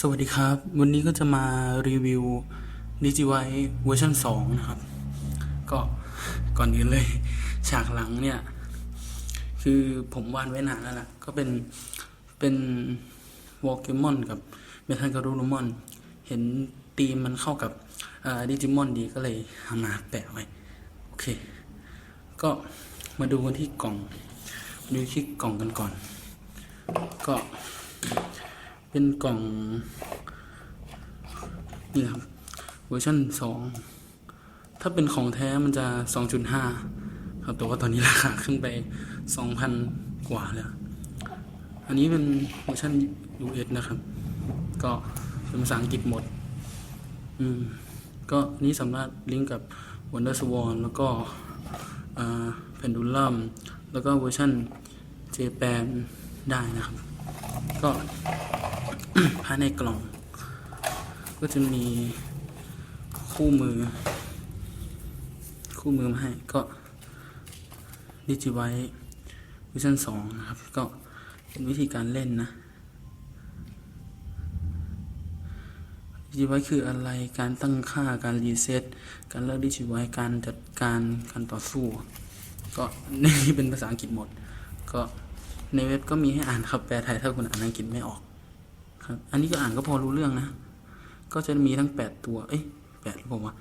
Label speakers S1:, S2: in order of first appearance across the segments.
S1: สวัสดีครับ วันนี้ก็จะมารีวิว d i g i v i เวอร์ชัน2 นะครับ ก็ก่อนอื่นเลย ฉากหลังเนี่ย คือผมวาดไว้นานแล้วล่ะ ก็เป็นเป็นวอลเกมอนกับเมทัลการูนมอน เห็นตีมมันเข้ากับดิจิมอนดีก็เลยเอามาแปะไว้ โอเค ก็มาดูกันที่กล่อง ดูที่กล่องกันก่อน ก็ เป็นกล่อง นี่ครับ เวอร์ชันสองถ้าเป็นของแท้มันจะ 2.5 ครับแต่ว่าตอนนี้ราคาขึ้นไป 2,000 กว่าแล้ว อันนี้เป็นเวอร์ชัน US นะครับ ก็เป็นภาษาอังกฤษหมด อืม ก็นี้สามารถลิงก์กับ Wonder Swan แล้วก็แพนดูลัมแล้วก็เวอร์ชัน Japan ได้นะครับ ก็ ภายในกล่อง ก็จะมีคู่มือ คู่มือมาให้ก็ดิจิไว้วิชั่นสองนะครับ ก็เป็นวิธีการเล่นนะดิจิไว้คืออะไรการตั้งค่าการรีเซ็ตการเลือกดิจิไว้การจัดการการต่อสู้ ก็นี่เป็นภาษาอังกฤษหมด ก็ในเว็บก็มีให้อ่านครับแปลไทยถ้าคุณอ่านอังกฤษไม่ออก ครับ อันนี้ก็อ่านก็พอรู้เรื่องนะ ก็จะมีทั้งแปดตัว เอ้ยแปดหรือเปล่าวะ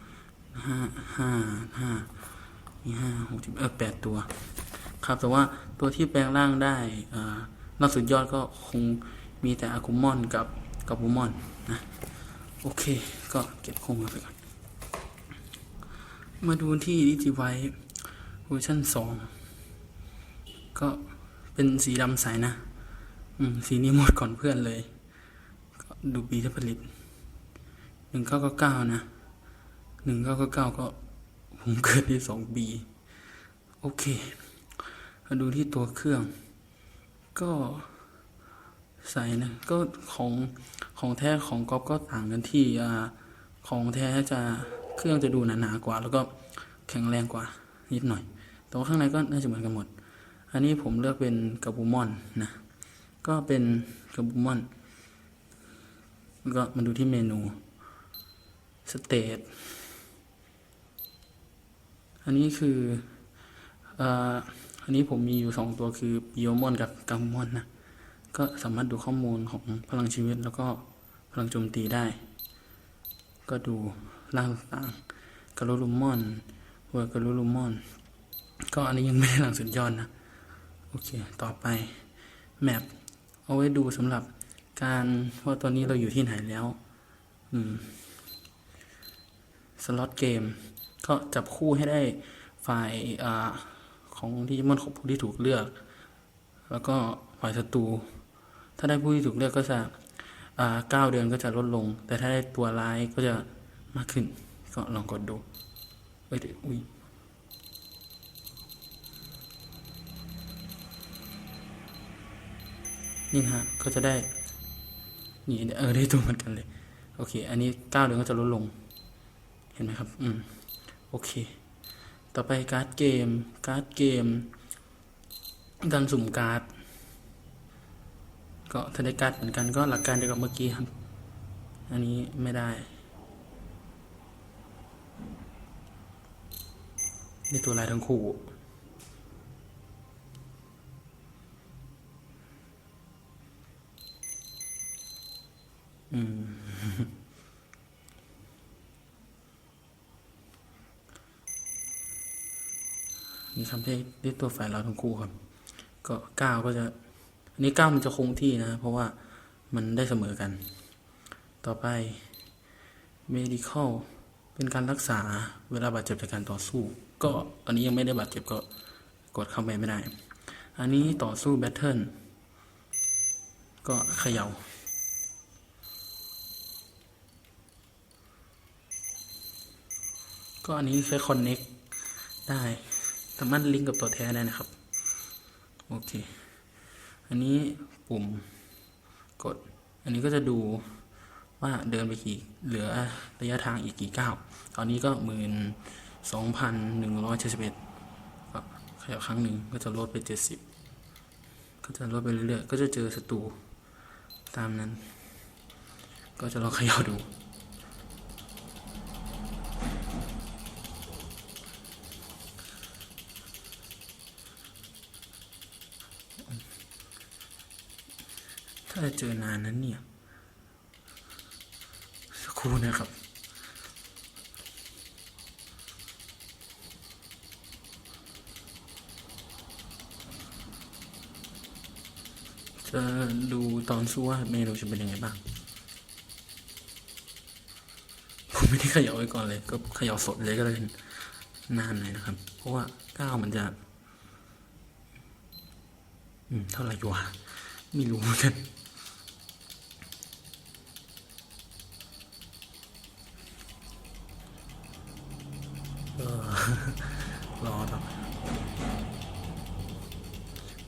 S1: ห้าห้าห้ามีห้าหกสิบเออแปดตัว ครับ แต่ว่าตัวที่แปลงร่างได้อ่านอกสุดยอดก็คงมีแต่อากุมอนกับกับบูมอนนะ โอเค ก็เก็บคงมาไปก่อน มาดูที่ดิจิไวเวอร์ชันสองก็เป็นสีดำใสนะ อืม สีนี้หมดก่อนเพื่อนเลย ดูปีที่ผลิตหนึ่งเก้าเก้าเก้านะหนึ่งเก้าเก้าเก้าก็ผมเกิดที่สองปีโอเคมาดูที่ตัวเครื่อง ก็ใส่นะ ก็ของของแท้ของก๊อฟก็ต่างกันที่อ่าของแท้จะเครื่องจะดูหนาๆกว่า แล้วก็แข็งแรงกว่านิดหน่อย แต่ว่าข้างในก็น่าจะเหมือนกันหมด อันนี้ผมเลือกเป็นกระบูมอนนะ ก็เป็นกระบูมอน ก็มาดูที่เมนูสเตตอันนี้คืออันนี้ผมมีอยู่สองตัวคือปิโอมอนกับกัมมอนนะ ก็สามารถดูข้อมูลของพลังชีวิตแล้วก็พลังโจมตีได้ ก็ดูร่างต่างกาโลลูมอนเวอร์กาโลลูมอน ก็อันนี้ยังไม่ได้หลังสุดยอดนะ โอเค ต่อไปแมปเอาไว้ดูสำหรับ การว่าตอนนี้เราอยู่ที่ไหนแล้ว อืม สล็อตเกม ก็จับคู่ให้ได้ฝ่ายอของดิจิมอนของผู้ที่ถูกเลือก แล้วก็ฝ่ายศัตรู ถ้าได้ผู้ที่ถูกเลือกก็จะเก้าเดือนก็จะลดลง แต่ถ้าได้ตัวร้ายก็จะมากขึ้น ก็ลองกดดูเอ้ยอุ้ยนี่ฮะ ก็จะได้ นี่เออได้ตัวเหมือนกันเลย โอเค อันนี้เก้าเดือนก็จะลดลง เห็นไหมครับ อืม โอเค ต่อไปการ์ดเกม การ์ดเกม การสุ่มการ์ด ก็ถ้าได้การ์ดเหมือนกันก็หลักการเดียวกับเมื่อกี้ครับ อันนี้ไม่ได้นี่ตัวลายทั้งคู่ นี่ทำได้ได้ตัวฝ่ายเราทั้งคู่ครับ ก็เก้าก็จะ อันนี้เก้ามันจะคงที่นะ เพราะว่ามันได้เสมอกัน ต่อไป medical เป็นการรักษาเวลาบาดเจ็บจากการต่อสู้ ก็อันนี้ยังไม่ได้บาดเจ็บก็กดเข้าไปไม่ได้ อันนี้ต่อสู้ battle ก็เขยา่า ก็อันนี้ใช้ connect ได้สามารถลิงก์กับตัวแท้ได้นะครับ โอเค อันนี้ปุ่มกด อันนี้ก็จะดูว่าเดินไปกี่เหลือระยะทางอีกกี่ก้าว ตอนนี้ก็หมื่นสองพันหนึ่งร้อยเจ็ดสิบเอ็ดขยับครั้งหนึ่งก็จะลดไปเจ็ดสิบก็จะลดไปเรื่อยๆ ก็จะเจอศัตรูตามนั้น ก็จะลองขย่าดู ถ้าจะเจอนานนั้นเนี่ยสักครู่นะครับจะดูตอนสู้ว่าเมนูจะเป็นยังไงบ้าง ผมไม่ได้ขย่าไว้ก่อนเลย ก็ขย่าสดเลยก็เลยนานหน่อยนะครับ เพราะว่าก้าวมันจะ อืม เท่าไหร่วะไม่รู้เหมือนกัน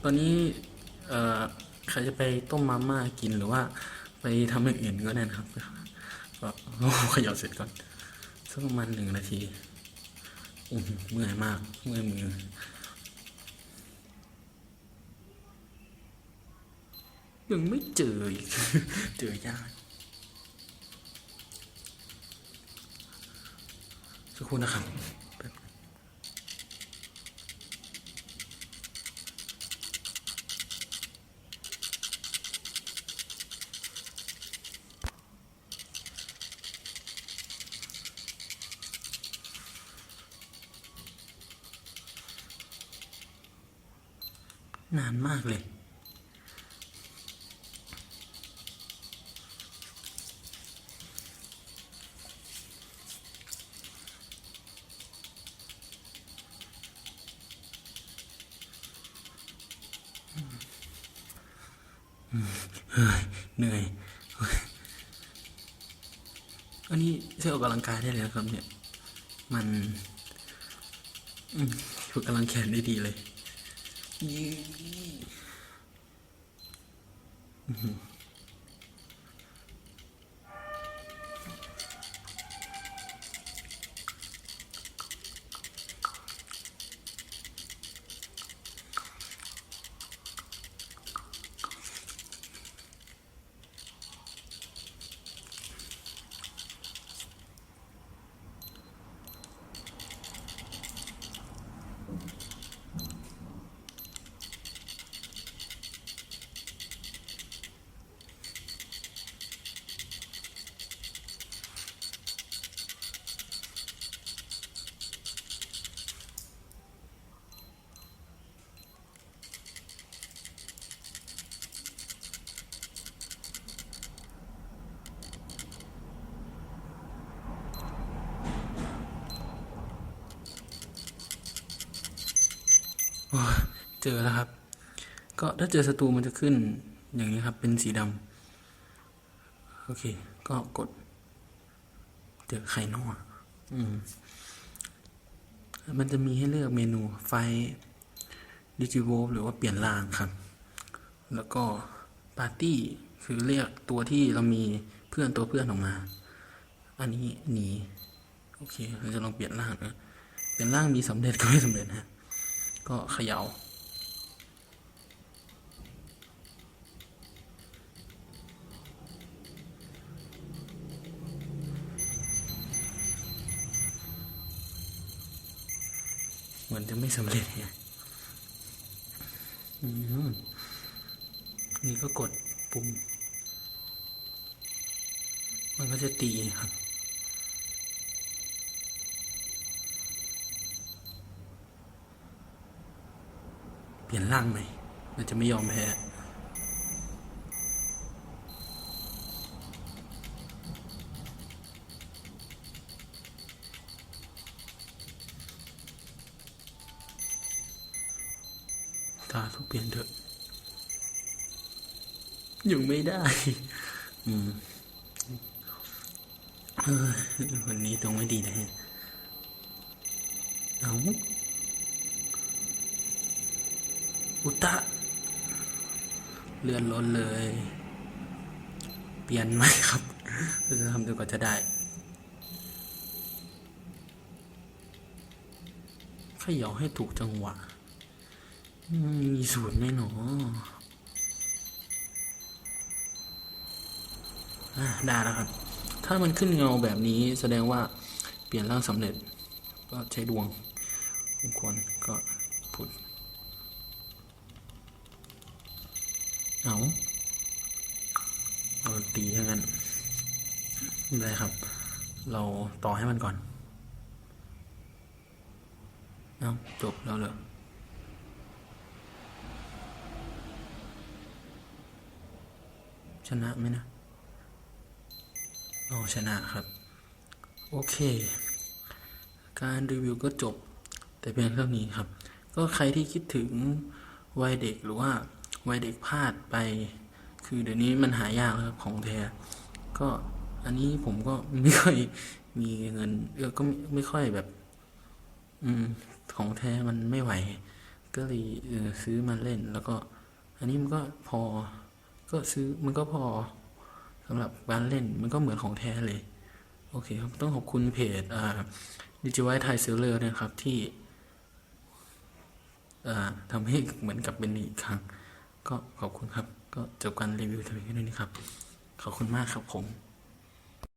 S1: อนนี้เอ่อใครจะไปต้มมาม่ากินหรือว่าไปทำอย่างอื่นก็ได้นะครับ ก็ขยับเสร็จก่อนสักประมาณหนึ่งนาทีอื้อหือเมื่อยมากเมื่อยมือยังไม่เจออีกเจอยากสักครู่นะครับานมากเลยเฮ้ยเหนื่อย อันนี้ใช้ออกกำลังกายได้เลยนะครับเนี่ย มันอืมฝึกกำลังแขนได้ดีเลย ยี่อื้ เจอแล้วครับ ก็ถ้าเจอศัตรูมันจะขึ้นอย่างนี้ครับ เป็นสีดำโอเค ก็กด เจอไข่นอกอืม มันจะมีให้เลือกเมนูไฟดิจิโวหรือว่าเปลี่ยนร่างครับ แล้วก็ปาร์ตี้คือเรียกตัวที่เรามีเพื่อนตัวเพื่อนออกมา อันนี้หนี โอเค เราจะลองเปลี่ยนร่างนะ เปลี่ยนร่างมีสำเร็จก็ไม่สำเร็จนะ ก็เขยา่า เหมือนจะไม่สำเร็จไงอืมนี่ก็กดปุ่ม มันก็จะตีครับ เปลี่ยนร่างไหมมันจะไม่ยอมแพ้ตาทุกเปลี่ยนเถอะ อยู่ไม่ได้ อืมวันนี้ตรงไม่ดีเลยเอา อุตะเลื่อนล้นเลย เปลี่ยนไหมครับเราจะทำดูกว่าจะได้ขย่อให้ถูกจังหวะ มีสูตรไหมหนออะได้แล้วครับ ถ้ามันขึ้นเงาแบบนี้แสดงว่าเปลี่ยนร่างสำเร็จ ก็ใช้ดวงควรก็พุด เอาเอาตีทั้งนั้นไม่เป็นไรครับ เราต่อให้มันก่อนเอาจบแล้วเหรอชนะไหมนะอ๋อชนะครับ โอเค การรีวิวก็จบ แต่เพียงเท่านี้ครับ ก็ใครที่คิดถึงวัยเด็กหรือว่า วัยเด็กพลาดไป คือเดี๋ยวนี้มันหายากแล้วครับของแท้ก็อันนี้ผมก็ไม่ค่อยมีเงินเออก็ไม่ค่อยแบบ อืม ของแท้มันไม่ไหว ก็เลยเออซื้อมาเล่น แล้วก็ อันนี้มันก็พอ ก็ซื้อมันก็พอสำหรับการเล่นมันก็เหมือนของแท้เลย โอเคครับ ต้องขอบคุณเพจอ่าดิจิไวไทยเซลเลอร์นะครับที่อ่าทำให้เหมือนกับเป็นอีกครั้ง ก็ขอบคุณครับ ก็จบการรีวิวเท่านี้นะครับ ขอบคุณมากครับผม